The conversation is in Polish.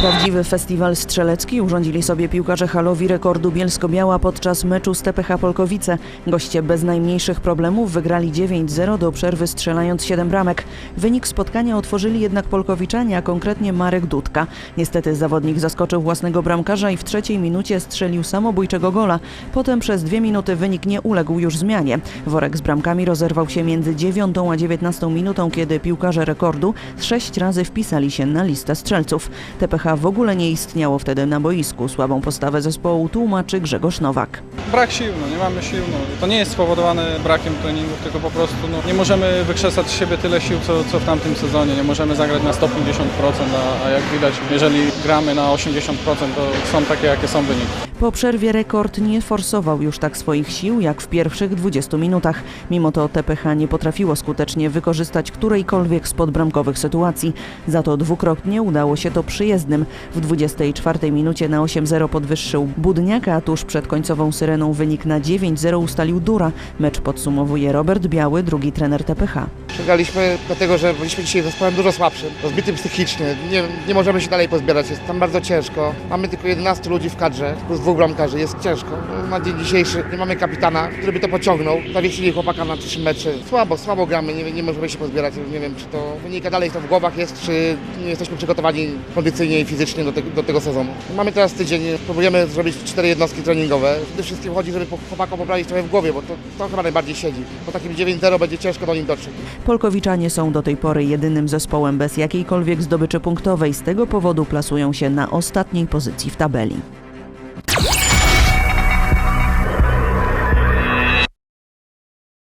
Prawdziwy festiwal strzelecki urządzili sobie piłkarze halowi rekordu Bielsko-Biała podczas meczu z TPH Polkowice. Goście bez najmniejszych problemów wygrali 9-0 do przerwy strzelając 7 bramek. Wynik spotkania otworzyli jednak Polkowiczanie, a konkretnie Marek Dudka. Niestety zawodnik zaskoczył własnego bramkarza i w trzeciej minucie strzelił samobójczego gola. Potem przez dwie minuty wynik nie uległ już zmianie. Worek z bramkami rozerwał się między 9 a 19 minutą, kiedy piłkarze rekordu sześć razy wpisali się na listę strzelców. TPH w ogóle nie istniało wtedy na boisku. Słabą postawę zespołu tłumaczy Grzegorz Nowak. Brak sił, no, nie mamy sił. No. To nie jest spowodowane brakiem treningów, tylko po prostu no, nie możemy wykrzesać z siebie tyle sił, co, co w tamtym sezonie. Nie możemy zagrać na 150%, a, a jak widać, jeżeli gramy na 80%, to są takie, jakie są wyniki. Po przerwie rekord nie forsował już tak swoich sił jak w pierwszych 20 minutach. Mimo to TPH nie potrafiło skutecznie wykorzystać którejkolwiek z podbramkowych sytuacji. Za to dwukrotnie udało się to przyjezdnym. W 24 minucie na 8-0 podwyższył Budniaka, a tuż przed końcową syreną wynik na 9-0 ustalił Dura. Mecz podsumowuje Robert Biały, drugi trener TPH. Przegraliśmy dlatego, że byliśmy dzisiaj zespołem dużo słabszym, rozbitym psychicznie. Nie, nie możemy się dalej pozbierać, jest tam bardzo ciężko. Mamy tylko 11 ludzi w kadrze, plus dwóch bramkarzy, jest ciężko. Na dzień dzisiejszy nie mamy kapitana, który by to pociągnął. Zawiesili chłopaka na trzy mecze. Słabo, słabo gramy, nie, nie możemy się pozbierać. Nie wiem, czy to wynika dalej to w głowach jest, czy nie jesteśmy przygotowani kondycyjnie i fizycznie do, te, do tego sezonu. Mamy teraz tydzień, próbujemy zrobić cztery jednostki treningowe. Przede wszystkim chodzi, żeby chłopakom poprawić trochę w głowie, bo to, to chyba najbardziej siedzi. Po takim 9-0 będzie ciężko do nich dotrzeć. Polkowiczanie są do tej pory jedynym zespołem bez jakiejkolwiek zdobyczy punktowej. Z tego powodu plasują się na ostatniej pozycji w tabeli.